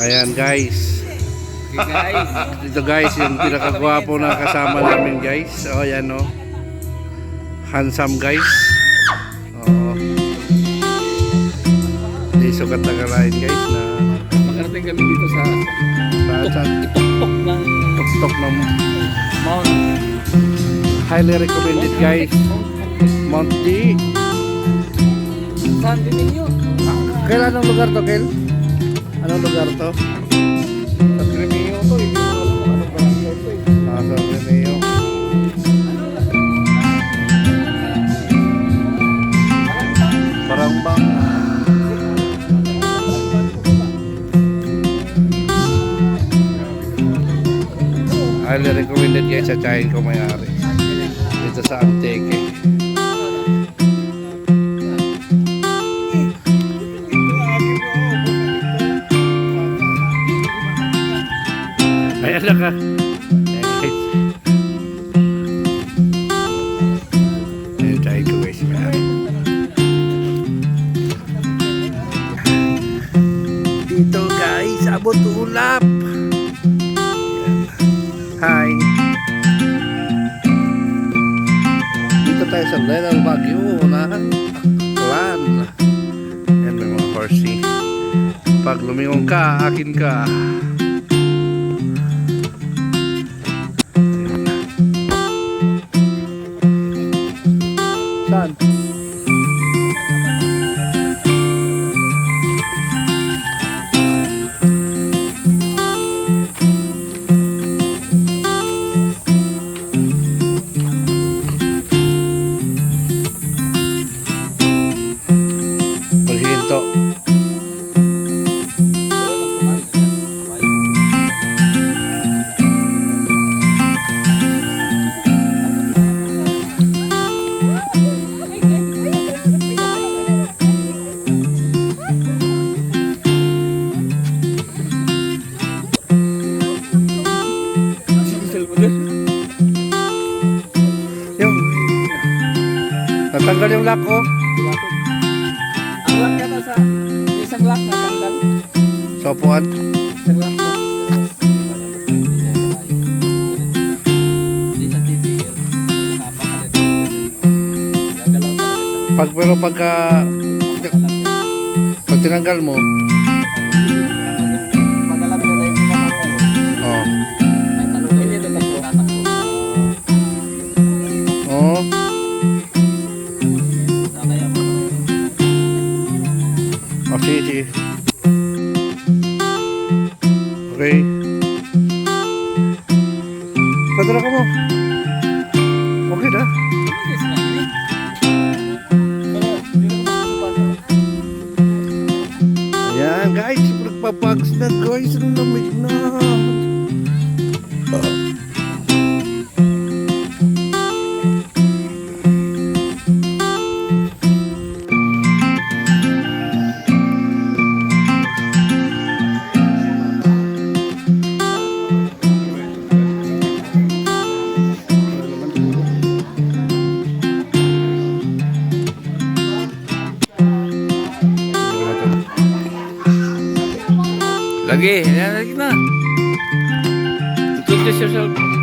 Ayan guys. Okay guys. Ito guys, yung pinakagwapo na kasama namin guys. O ayan o. Handsome guys. Oo. Hindi sukat na kalain guys na Makarating kami dito sa sa, sa tuktok ng tuktok ng Mount. highly recommended guys. Mount D. San Domingo. Kail anong lugar to, Kail? Anong lugar to? Sa Cremio to. Hindi ko alam eh. Ah, sa Remeo. Parang bang highly recommended guys sa chain ko may-ari dito sa Antique may-ari dito guys abot ulap Hi. Dito tayo sa Little Baguio na Aklan. Yan may mga horsey. Pag lumingon ka, akin ka. Lock oh. Ang lock ka sa isang lock na tanggal. Sa upuan. Isang lock mo. Pag pero pagka pag tinanggal mo, nagpapags na guys, ang lamig Lagi, lagi na. Introduce yourself.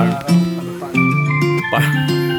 Farm. Mga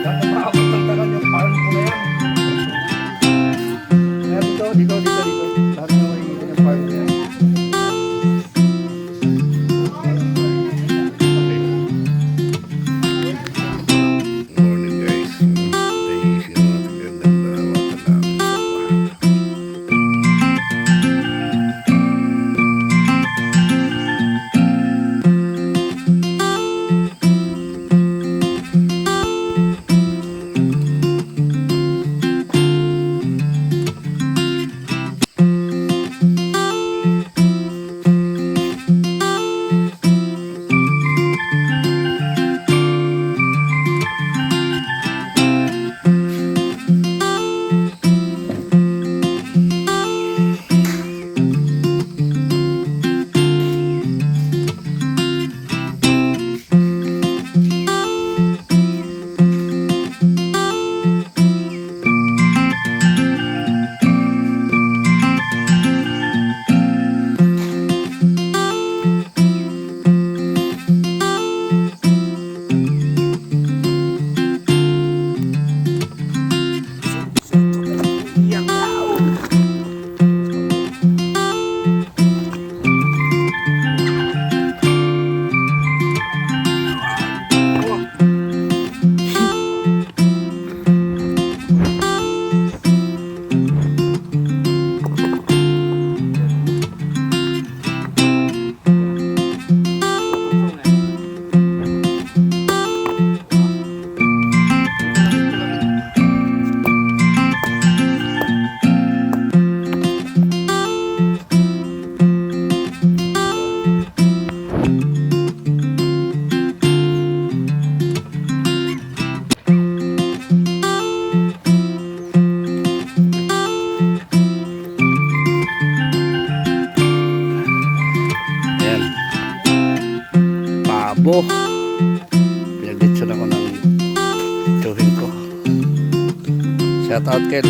Shout out Ken.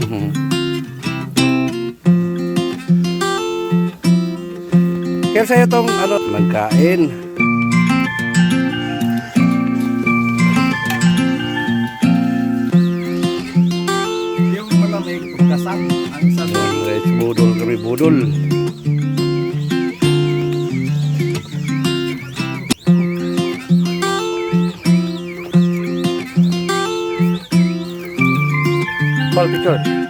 Mhm. Ken sa'yo tong ano, nagkain. Yung malamig, kasang ang sa guys, budol kami, budol. good.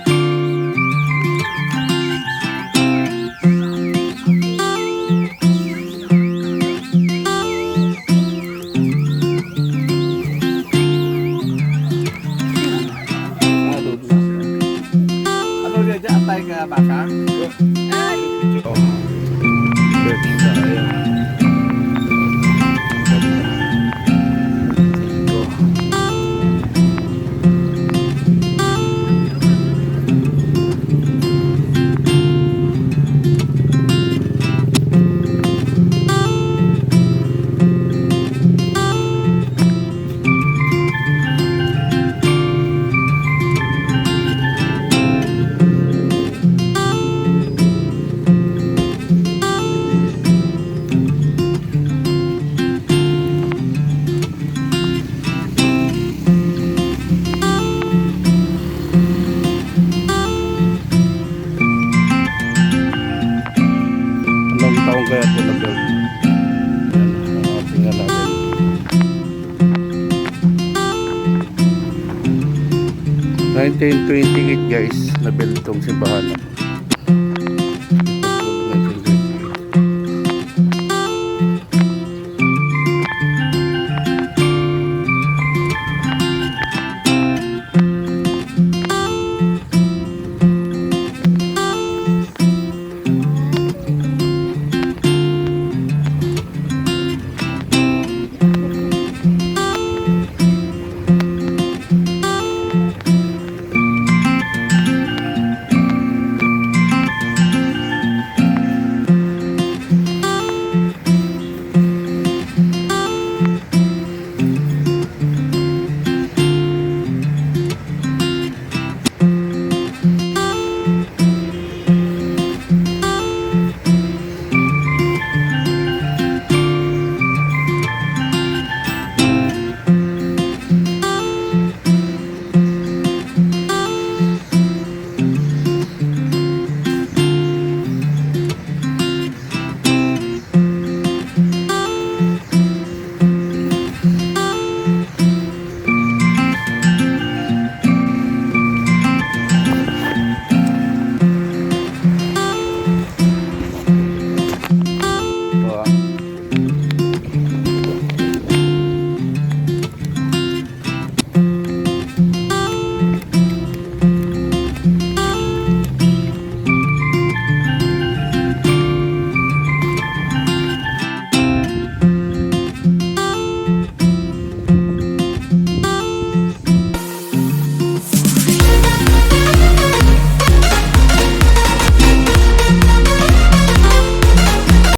1928 guys, nabuild tong simbahan.